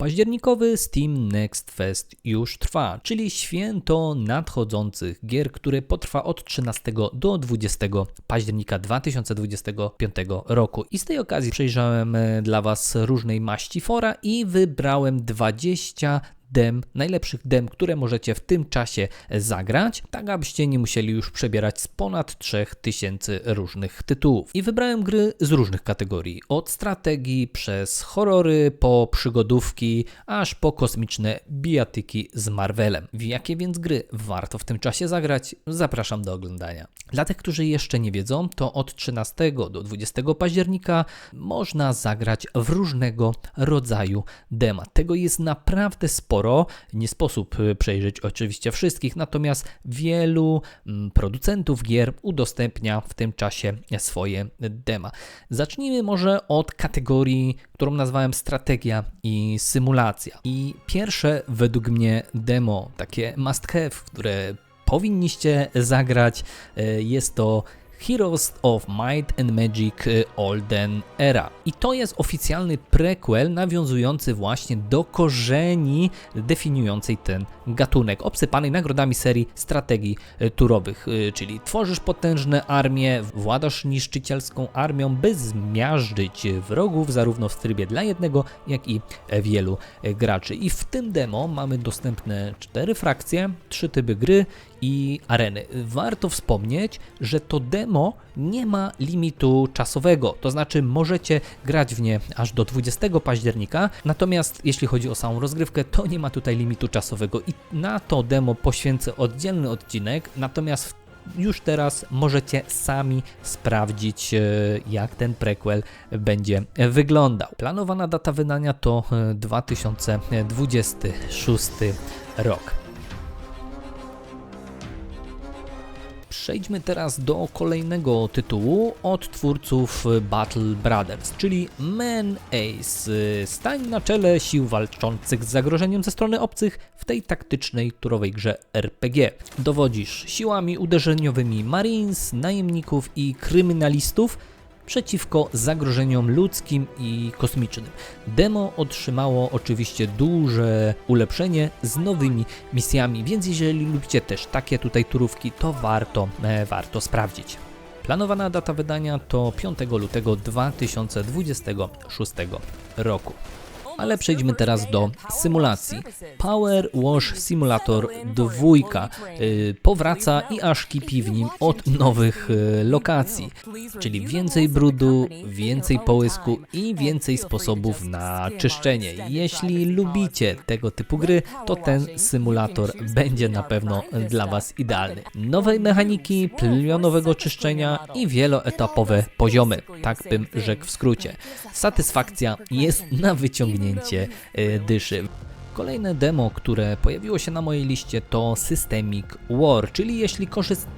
Październikowy Steam Next Fest już trwa, czyli święto nadchodzących gier, które potrwa od 13 do 20 października 2025 roku. I z tej okazji przejrzałem e, dla Was różnej maści fora i wybrałem 20 dem, najlepszych dem, które możecie w tym czasie zagrać, tak abyście nie musieli już przebierać z ponad 3000 różnych tytułów. I wybrałem gry z różnych kategorii, od strategii przez horrory, po przygodówki, aż po kosmiczne bijatyki z Marvelem. W jakie więc gry warto w tym czasie zagrać? Zapraszam do oglądania. Dla tych, którzy jeszcze nie wiedzą, to od 13 do 20 października można zagrać w różnego rodzaju dema. Tego jest naprawdę sporo sporo. Nie sposób y, przejrzeć oczywiście wszystkich, natomiast wielu mm, producentów gier udostępnia w tym czasie swoje dema. Zacznijmy może od kategorii, którą nazwałem strategia i symulacja. I pierwsze według mnie demo, takie must have, które powinniście zagrać, y, jest to Heroes of Might and Magic y, Olden Era. I to jest oficjalny prequel nawiązujący właśnie do korzeni definiującej ten gatunek, obsypanej nagrodami serii strategii y, turowych, y, czyli tworzysz potężne armie, władasz niszczycielską armią, by zmiażdżyć wrogów zarówno w trybie dla jednego, jak i wielu graczy. I w tym demo mamy dostępne cztery frakcje, trzy typy gry i areny. Warto wspomnieć, że to demo nie ma limitu czasowego, to znaczy możecie grać w nie aż do 20 października, natomiast jeśli chodzi o samą rozgrywkę, to nie ma tutaj limitu czasowego i na to demo poświęcę oddzielny odcinek, natomiast już teraz możecie sami sprawdzić, e, jak ten prequel będzie wyglądał. Planowana data wydania to 2026 e, rok. Przejdźmy teraz do kolejnego tytułu od twórców Battle Brothers, czyli Man Ace. Stań na czele sił walczących z zagrożeniem ze strony obcych w tej taktycznej turowej grze RPG. Dowodzisz siłami uderzeniowymi Marines, najemników i kryminalistów, przeciwko zagrożeniom ludzkim i kosmicznym. Demo otrzymało oczywiście duże ulepszenie z nowymi misjami, więc jeżeli lubicie też takie tutaj turówki, to warto, e, warto sprawdzić. Planowana data wydania to 5 lutego 2026 roku. Ale przejdźmy teraz do symulacji. Power Wash Simulator 2 y, powraca i aż kipi w nim od nowych y, lokacji, czyli więcej brudu, więcej połysku i więcej sposobów na czyszczenie. Jeśli lubicie tego typu gry, to ten symulator będzie na pewno dla Was idealny. Nowej mechaniki, plionowego czyszczenia i wieloetapowe poziomy, tak bym rzekł w skrócie. Satysfakcja jest na wyciągnięcie e, dyszy. Kolejne demo, które pojawiło się na mojej liście to Systemic War, czyli jeśli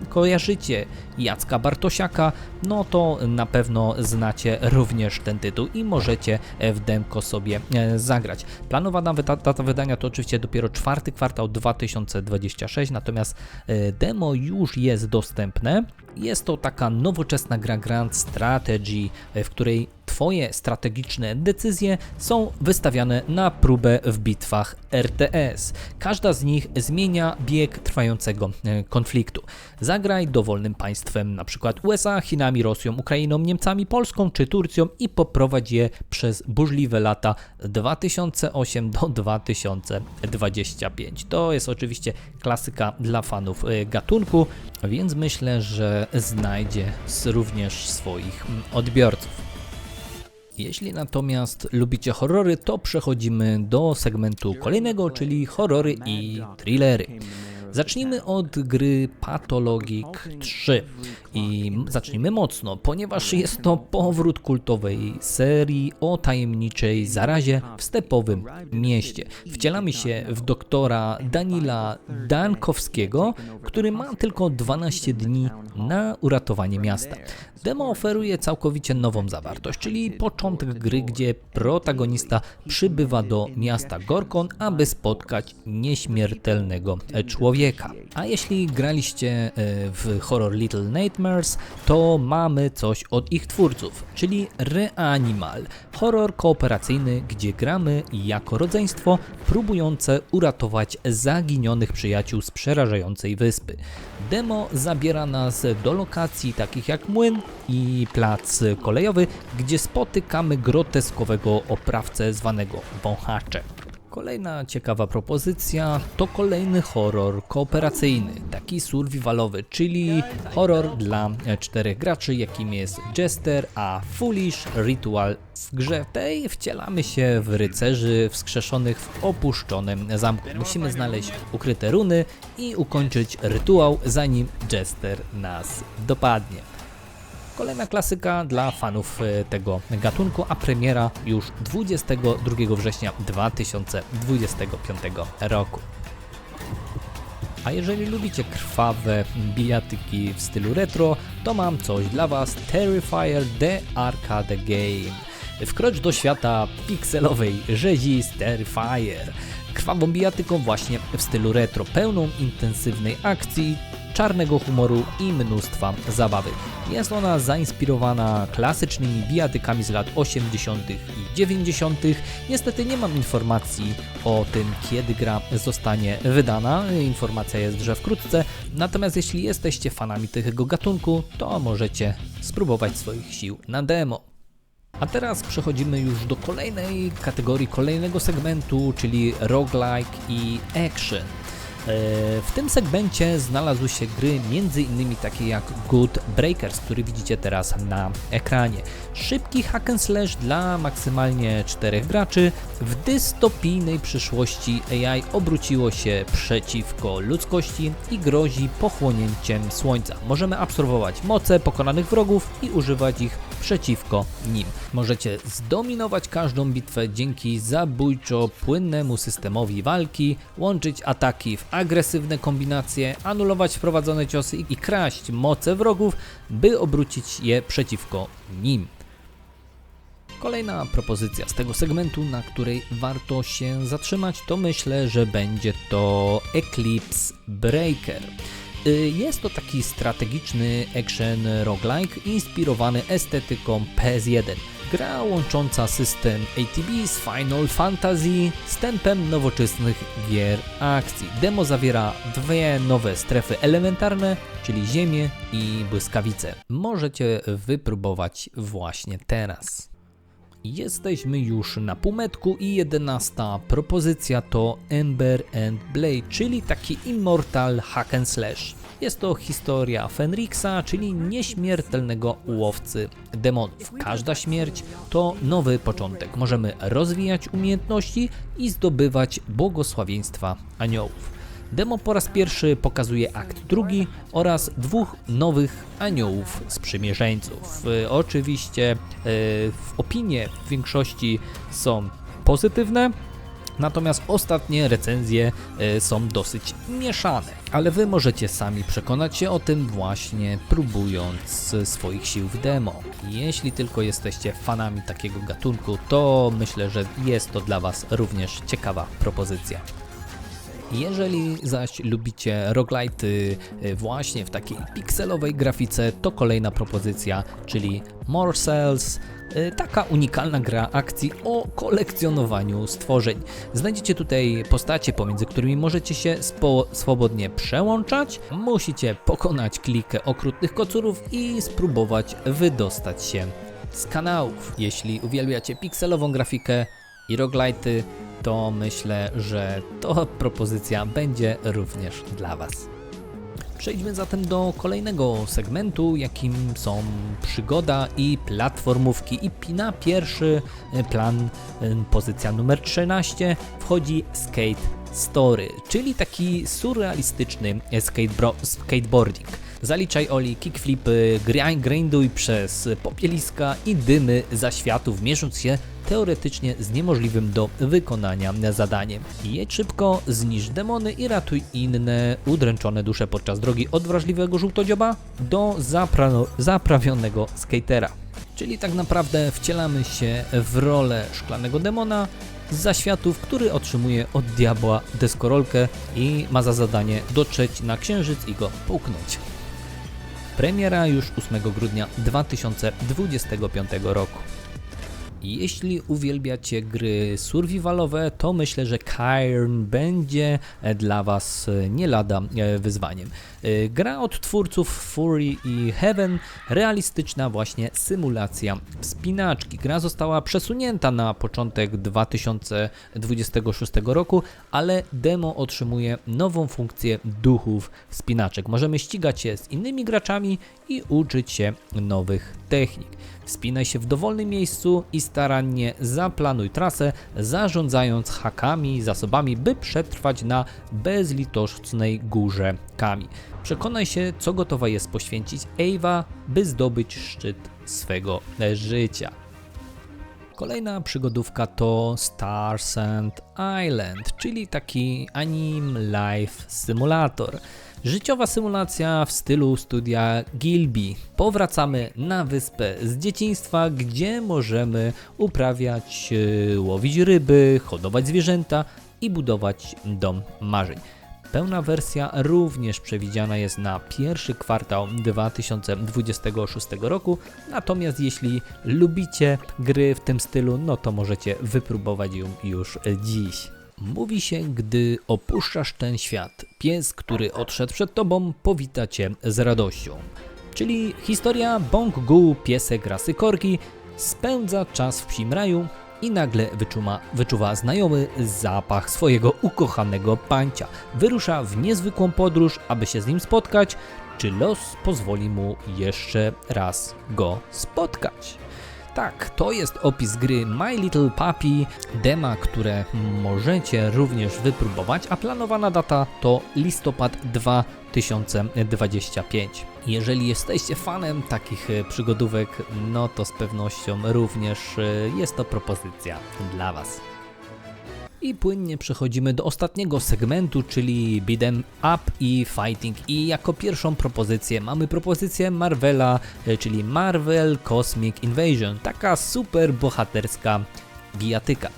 kojarzycie Jacka Bartosiaka, no to na pewno znacie również ten tytuł i możecie w demko sobie e, zagrać. Planowana data wydania to oczywiście dopiero czwarty kwartał 2026, natomiast e, demo już jest dostępne. Jest to taka nowoczesna gra Grand Strategy, w której Twoje strategiczne decyzje są wystawiane na próbę w bitwach RTS. Każda z nich zmienia bieg trwającego e, konfliktu. Zagraj dowolnym państwem, np. USA, Chinami, Rosją, Ukrainą, Niemcami, Polską czy Turcją i poprowadź je przez burzliwe lata 2008 do 2025. To jest oczywiście klasyka dla fanów e, gatunku, więc myślę, że znajdzie również swoich mm, odbiorców. Jeśli natomiast lubicie horrory, to przechodzimy do segmentu kolejnego, czyli horrory i thrillery. Zacznijmy od gry Pathologic 3 i zacznijmy mocno, ponieważ jest to powrót kultowej serii o tajemniczej zarazie w stepowym mieście. Wcielamy się w doktora Danila Dankowskiego, który ma tylko 12 dni na uratowanie miasta. Demo oferuje całkowicie nową zawartość, czyli początek gry, gdzie protagonista przybywa do miasta Gorkon, aby spotkać nieśmiertelnego człowieka człowieka. A jeśli graliście e, w horror Little Nightmares, to mamy coś od ich twórców, czyli Reanimal, horror kooperacyjny, gdzie gramy jako rodzeństwo próbujące uratować zaginionych przyjaciół z przerażającej wyspy. Demo zabiera nas do lokacji takich jak młyn i plac kolejowy, gdzie spotykamy groteskowego oprawcę zwanego wąchaczem. Kolejna ciekawa propozycja to kolejny horror kooperacyjny, taki survivalowy, czyli horror dla czterech graczy, jakim jest Jester a Foolish Ritual. W grze tej wcielamy się w rycerzy wskrzeszonych w opuszczonym zamku. Musimy znaleźć ukryte runy i ukończyć rytuał, zanim Jester nas dopadnie. Kolejna klasyka dla fanów e, tego gatunku, a premiera już 22 września 2025 roku. A jeżeli lubicie krwawe bijatyki w stylu retro, to mam coś dla Was Terrifier The Arcade Game. Wkrocz do świata pikselowej rzezi z Terrifier. Krwawą bijatyką właśnie w stylu retro, pełną intensywnej akcji, czarnego humoru i mnóstwa zabawy. Jest ona zainspirowana klasycznymi bijatykami z lat 80. i 90. Niestety nie mam informacji o tym, kiedy gra zostanie wydana. Informacja jest, że wkrótce. Natomiast jeśli jesteście fanami tego gatunku, to możecie spróbować swoich sił na demo. A teraz przechodzimy już do kolejnej kategorii, kolejnego segmentu, czyli roguelike i action. E, W tym segmencie znalazły się gry m.in. takie jak Good Breakers, który widzicie teraz na ekranie. Szybki hack and slash dla maksymalnie czterech graczy. W dystopijnej przyszłości AI obróciło się przeciwko ludzkości i grozi pochłonięciem słońca. Możemy absorbować moce pokonanych wrogów i używać ich przeciwko nim. Możecie zdominować każdą bitwę dzięki zabójczo płynnemu systemowi walki, łączyć ataki w agresywne kombinacje, anulować wprowadzone ciosy i kraść moce wrogów, by obrócić je przeciwko nim. Kolejna propozycja z tego segmentu, na której warto się zatrzymać, to myślę, że będzie to Eclipse Breaker. Y, Jest to taki strategiczny action roguelike inspirowany estetyką PS1. Gra łącząca system ATB z Final Fantasy z tempem nowoczesnych gier akcji. Demo zawiera dwie nowe strefy elementarne, czyli ziemię i błyskawice. Możecie wypróbować właśnie teraz. Jesteśmy już na półmetku i jedenasta propozycja to Ember and Blade, czyli taki Immortal Hack and Slash. Jest to historia Fenrixa, czyli nieśmiertelnego łowcy demonów. Każda śmierć to nowy początek. Możemy rozwijać umiejętności i zdobywać błogosławieństwa aniołów. Demo po raz pierwszy pokazuje akt drugi oraz dwóch nowych aniołów sprzymierzeńców. Y, Oczywiście w opinie w większości są pozytywne, Natomiast ostatnie recenzje y, są dosyć mieszane, ale wy możecie sami przekonać się o tym właśnie próbując swoich sił w demo. Jeśli tylko jesteście fanami takiego gatunku, to myślę, że jest to dla was również ciekawa propozycja. Jeżeli zaś lubicie roguelite'y właśnie w takiej pikselowej grafice, to kolejna propozycja, czyli More Cells, y, taka unikalna gra akcji o kolekcjonowaniu stworzeń. Znajdziecie tutaj postacie, pomiędzy którymi możecie się swobodnie przełączać. Musicie pokonać klikę okrutnych kocurów i spróbować wydostać się z kanałów. Jeśli uwielbiacie pikselową grafikę i roguelite'y, to myślę, że to propozycja będzie również dla Was. Przejdźmy zatem do kolejnego segmentu, jakim są przygoda i platformówki. I na pierwszy y, plan, y, pozycja numer 13, wchodzi Skate Story, czyli taki surrealistyczny skatebro- skateboarding. Zaliczaj Oli kickflipy, grind, grinduj przez popieliska i dymy zaświatów, mierząc się teoretycznie z niemożliwym do wykonania zadaniem. Jedź szybko, zniszcz demony i ratuj inne udręczone dusze podczas drogi od wrażliwego żółtodzioba do zapra- zaprawionego skatera. Czyli tak naprawdę wcielamy się w rolę szklanego demona z zaświatów, który otrzymuje od diabła deskorolkę i ma za zadanie dotrzeć na księżyc i go połknąć. Premiera już 8 grudnia 2025 roku. Jeśli uwielbiacie gry survivalowe, to myślę, że Cairn będzie e, dla Was e, nie lada e, wyzwaniem. Gra od twórców Fury i Heaven, realistyczna właśnie symulacja wspinaczki. Gra została przesunięta na początek 2026 roku, ale demo otrzymuje nową funkcję duchów wspinaczek. Możemy ścigać się z innymi graczami i uczyć się nowych technik. Wspinaj się w dowolnym miejscu i starannie zaplanuj trasę, zarządzając hakami i zasobami, by przetrwać na bezlitosnej górze Kami. Przekonaj się, co gotowa jest poświęcić Ewa, by zdobyć szczyt swego życia. Kolejna przygodówka to Star Sand Island, czyli taki Anim Life Simulator. Życiowa symulacja w stylu studia Gilby. Powracamy na wyspę z dzieciństwa, gdzie możemy uprawiać, yy, łowić ryby, hodować zwierzęta i budować dom marzeń. Pełna wersja również przewidziana jest na pierwszy kwartał 2026 roku, natomiast jeśli lubicie gry w tym stylu, no to możecie wypróbować ją już dziś. Mówi się, gdy opuszczasz ten świat, pies, który odszedł przed tobą, powita cię z radością. Czyli historia Bong Gu, piesek rasy korki, spędza czas w psim raju i nagle wyczuma, wyczuwa znajomy zapach swojego ukochanego pancia. Wyrusza w niezwykłą podróż, aby się z nim spotkać, czy los pozwoli mu jeszcze raz go spotkać. Tak, to jest opis gry My Little Puppy, dema, które możecie również wypróbować, a planowana data to listopad 2025. Jeżeli jesteście fanem takich e, przygodówek, no to z pewnością również e, jest to propozycja dla Was. I płynnie przechodzimy do ostatniego segmentu, czyli beat'em up i fighting. I jako pierwszą propozycję mamy propozycję Marvela, e, czyli Marvel Cosmic Invasion. Taka super bohaterska bijatyka.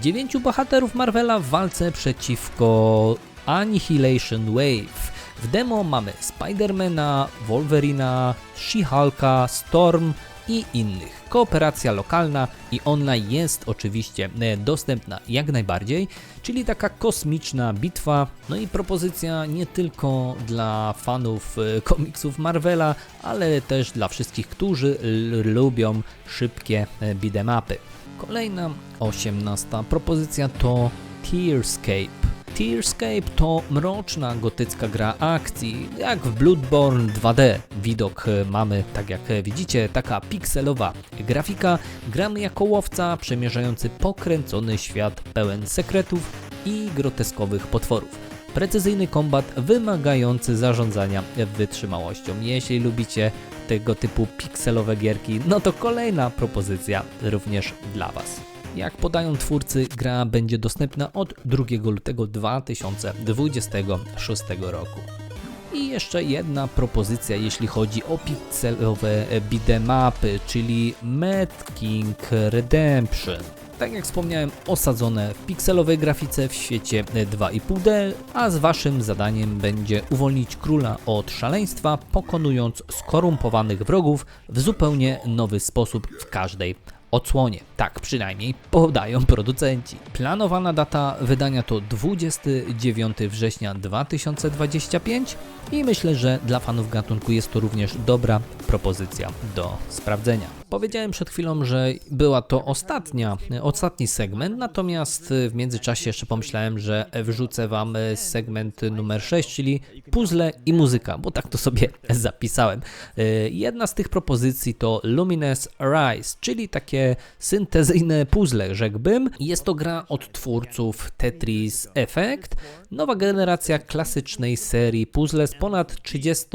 Dziewięciu bohaterów Marvela w walce przeciwko Annihilation Wave. W demo mamy Spidermana, Wolverina, She-Hulka, Storm i innych. Kooperacja lokalna i online jest oczywiście e, dostępna jak najbardziej, czyli taka kosmiczna bitwa, no i propozycja nie tylko dla fanów e, komiksów Marvela, ale też dla wszystkich, którzy lubią szybkie e, beat'em-upy. Kolejna, osiemnasta propozycja to Tearscape. Tearscape to mroczna gotycka gra akcji, jak w Bloodborne 2D. Widok e, mamy, tak jak e, widzicie, taka pikselowa grafika. Gramy jako łowca przemierzający pokręcony świat pełen sekretów i groteskowych potworów. Precyzyjny kombat wymagający zarządzania wytrzymałością. Jeśli lubicie tego typu pikselowe gierki, no to kolejna propozycja również dla Was. Jak podają twórcy, gra będzie dostępna od 2 lutego 2026 roku. I jeszcze jedna propozycja, jeśli chodzi o pikselowe beat'emapy, czyli Mad King Redemption. Tak jak wspomniałem, osadzone w pikselowej grafice w świecie 2,5D, a z waszym zadaniem będzie uwolnić króla od szaleństwa, pokonując skorumpowanych wrogów w zupełnie nowy sposób w każdej odsłonie. Tak przynajmniej podają producenci. Planowana data wydania to 29 września 2025 i myślę, że dla fanów gatunku jest to również dobra propozycja do sprawdzenia. Powiedziałem przed chwilą, że była to ostatnia, ostatni segment, natomiast w międzyczasie jeszcze pomyślałem, że wrzucę Wam segment numer 6, czyli puzzle i muzyka, bo tak to sobie zapisałem. Jedna z tych propozycji to Luminous Rise, czyli takie syntezyjne puzzle, rzekłbym. Jest to gra od twórców Tetris Effect, nowa generacja klasycznej serii puzzle z ponad 30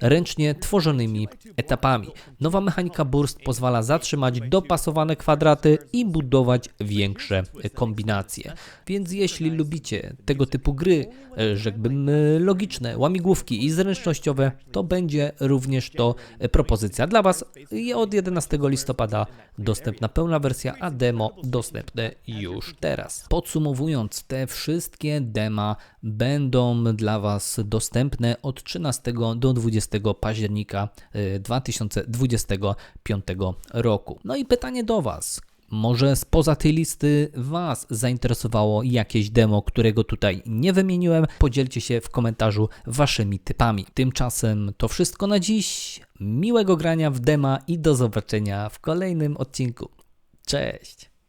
ręcznie tworzonymi etapami. Nowa mechanika Burst pozwala zatrzymać dopasowane kwadraty i budować większe kombinacje. Więc jeśli lubicie tego typu gry, rzekłbym logiczne, łamigłówki i zręcznościowe, to będzie również to propozycja dla Was. Od 11 listopada dostępna pełna wersja, a demo dostępne już teraz. Podsumowując, te wszystkie dema będą dla Was dostępne od 13 do 20 października e, 2025 roku. No i pytanie do Was. Może spoza tej listy Was zainteresowało jakieś demo, którego tutaj nie wymieniłem? Podzielcie się w komentarzu Waszymi typami. Tymczasem to wszystko na dziś. Miłego grania w dema i do zobaczenia w kolejnym odcinku. Cześć!